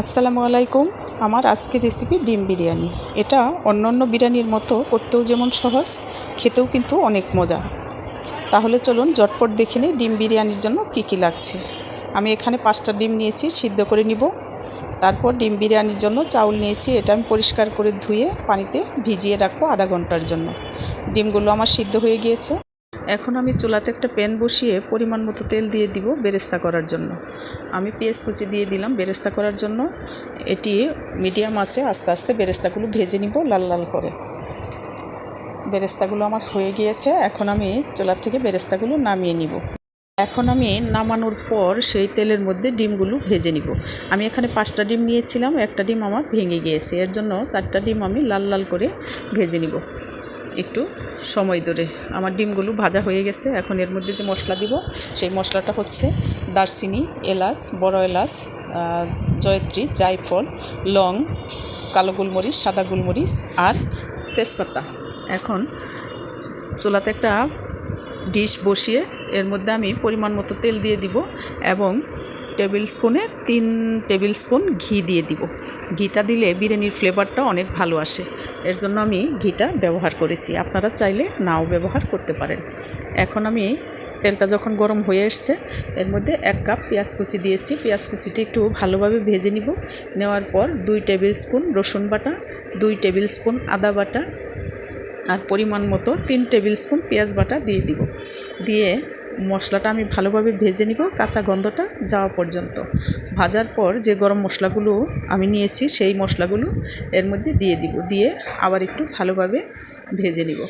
আসসালামু আলাইকুম। আমার আজকের রেসিপি ডিম বিরিয়ানি। এটা অন্য অন্য বিরিয়ানির মতো করতেও যেমন সহজ, খেতেও কিন্তু অনেক মজা। তাহলে চলুন জটপট দেখে নিই ডিম বিরিয়ানির জন্য কী কী লাগছে। আমি এখানে পাঁচটা ডিম নিয়েছি, সিদ্ধ করে নিব। তারপর ডিম বিরিয়ানির জন্য চাউল নিয়েছি, এটা আমি পরিষ্কার করে ধুয়ে পানিতে ভিজিয়ে রাখব আধা ঘণ্টার জন্য। ডিমগুলো আমার সিদ্ধ হয়ে গিয়েছে। এখন আমি চুলাতে একটা প্যান বসিয়ে পরিমাণ মতো তেল দিয়ে দিব বেরেস্তা করার জন্য। আমি পেঁয়াজ কুচি দিয়ে দিলাম বেরেস্তা করার জন্য। এটি মিডিয়াম আছে আস্তে আস্তে বেরেস্তাগুলো ভেজে নিব লাল লাল করে। বেরেস্তাগুলো আমার হয়ে গিয়েছে, এখন আমি চুলার থেকে বেরেস্তাগুলো নামিয়ে নিব। এখন আমি নামানোর পর সেই তেলের মধ্যে ডিমগুলো ভেজে নিব। আমি এখানে পাঁচটা ডিম নিয়েছিলাম, একটা ডিম আমার ভেঙে গিয়েছে। এর জন্য চারটা ডিম আমি লাল লাল করে ভেজে নিব। একটু সময় ধরে। আমার ডিমগুলো ভাজা হয়ে গেছে, এখন এর মধ্যে যে মশলা দিব, সেই মশলাটা হচ্ছে দারচিনি, এলাচ, বড় এলাচ জয়ত্রী, জায়ফল, লং, কালো গোলমরিচ, সাদা গোলমরিচ আর তেজপাতা। এখন চুলাতে একটা ডিশ বসিয়ে এর মধ্যে আমি পরিমাণ মতো তেল দিয়ে দিব এবং টেবিল স্পুনে তিন টেবিল স্পুন ঘি দিয়ে দিব। ঘিটা দিলে বিরিয়ানির ফ্লেভারটা অনেক ভালো আসে। এর জন্য আমি ঘিটা ব্যবহার করেছি। আপনারা চাইলে নাও ব্যবহার করতে পারেন। এখন আমি তেলটা যখন গরম হয়ে এসছে, এর মধ্যে এক কাপ পেঁয়াজ কুচি দিয়েছি। পেঁয়াজ কুচিটা একটু ভালোভাবে ভেজে নিব। নেওয়ার পর দুই টেবিল স্পুন রসুন বাটা, দুই টেবিল স্পুন আদা বাটা আর পরিমাণ মতো তিন টেবিল স্পুন পেঁয়াজ বাটা দিয়ে দিব। দিয়ে মশলাটা আমি ভালোভাবে ভেজে নিব, কাঁচা গন্ধটা যাওয়া পর্যন্ত। ভাজার পর যে গরম মশলাগুলো আমি নিয়েছি, সেই মশলাগুলো এর মধ্যে দিয়ে দিব। দিয়ে আবার একটু ভালোভাবে ভেজে নিব।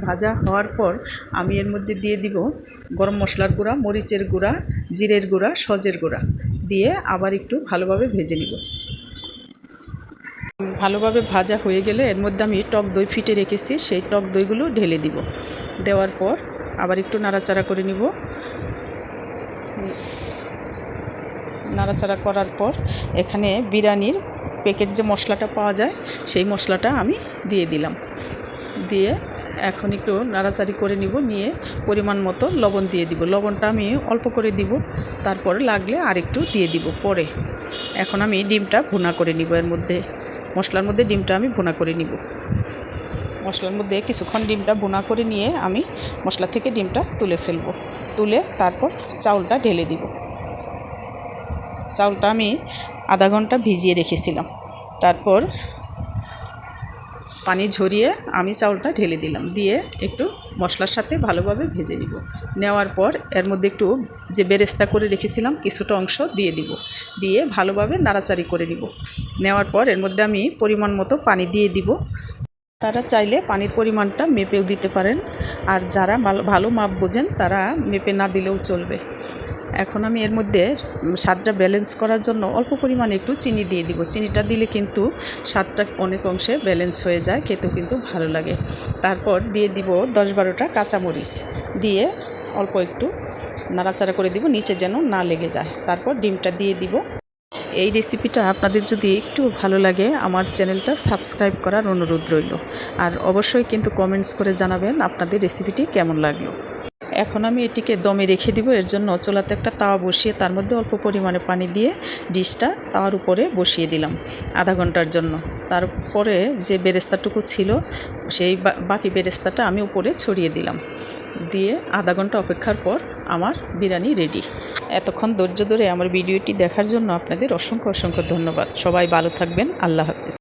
ভাজা হওয়ার পর আমি এর মধ্যে দিয়ে দিব গরম মশলার গুঁড়া, মরিচের গুঁড়া, জিরের গুঁড়া, সজের গুঁড়া। দিয়ে আবার একটু ভালোভাবে ভেজে নিব। ভালোভাবে ভাজা হয়ে গেলে এর মধ্যে আমি টক দই ফিটে রেখেছি, সেই টক দইগুলো ঢেলে দিব। দেওয়ার পর আবার একটু নাড়াচাড়া করে নিব। নাড়াচাড়া করার পর এখানে বিরিয়ানির প্যাকেট যে মশলাটা পাওয়া যায়, সেই মশলাটা আমি দিয়ে দিলাম। দিয়ে এখন একটু নাড়াচাড়ি করে নিব, নিয়ে পরিমাণ মতো লবণ দিয়ে দিব। লবণটা আমি অল্প করে দিব, তারপর লাগলে আরেকটু দিয়ে দিব পরে। এখন আমি ডিমটা ভুনা করে নিব এর মধ্যে। মশলার মধ্যে ডিমটা আমি ভুনা করে নিব। মশলার মধ্যে কিছুক্ষণ ডিমটা বোনা করে নিয়ে আমি মশলা থেকে ডিমটা তুলে ফেলব। তুলে তারপর চাউলটা ঢেলে দিব। চাউলটা আমি আধা ঘণ্টা ভিজিয়ে রেখেছিলাম। তারপর পানি ঝরিয়ে আমি চাউলটা ঢেলে দিলাম। দিয়ে একটু মশলার সাথে ভালোভাবে ভেজে নিব। নেওয়ার পর এর মধ্যে একটু যে বেরেস্তা করে রেখেছিলাম কিছুটা অংশ দিয়ে দিব। দিয়ে ভালোভাবে নাড়াচাড়ি করে নিব। নেওয়ার পর এর মধ্যে আমি পরিমাণ মতো পানি দিয়ে দিব। তারা চাইলে পানির পরিমাণটা মেপেও দিতে পারেন। আর যারা ভালো মাপ বোঝেন, তারা মেপে না দিলেও চলবে। এখন আমি এর মধ্যে স্বাদটা ব্যালেন্স করার জন্য অল্প পরিমাণে একটু চিনি দিয়ে দিব। চিনিটা দিলে কিন্তু স্বাদটা অনেক অংশে ব্যালেন্স হয়ে যায়, খেতেও কিন্তু ভালো লাগে। তারপর দিয়ে দিব দশ বারোটা কাঁচামরিচ। দিয়ে অল্প একটু নাড়াচাড়া করে দিব, নিচে যেন না লেগে যায়। তারপর ডিমটা দিয়ে দিব। এই রেসিপিটা আপনাদের যদি একটু ভালো লাগে, আমার চ্যানেলটা সাবস্ক্রাইব করার অনুরোধ রইল। আর অবশ্যই কিন্তু কমেন্টস করে জানাবেন আপনাদের রেসিপিটি কেমন লাগল। এখন আমি এটিকে দমে রেখে দিব, এর জন্য চুলাতে একটা তাওয়া বসিয়ে তার মধ্যে অল্প পরিমাণে পানি দিয়ে ডিশটা তাওয়ার উপরে বসিয়ে দিলাম আধা ঘণ্টার জন্য। তারপরে যে বেরেস্তাটুকু ছিল, সেই বাকি বেরেস্তাটা আমি উপরে ছড়িয়ে দিলাম। দিয়ে আধা ঘণ্টা অপেক্ষার পর আমার বিরিয়ানি রেডি এতক্ষণ ধৈর্য ধরে আমার ভিডিওটি দেখার জন্য আপনাদের অসংখ্য অসংখ্য ধন্যবাদ। সবাই ভালো থাকবেন। আল্লাহ হাফেজ।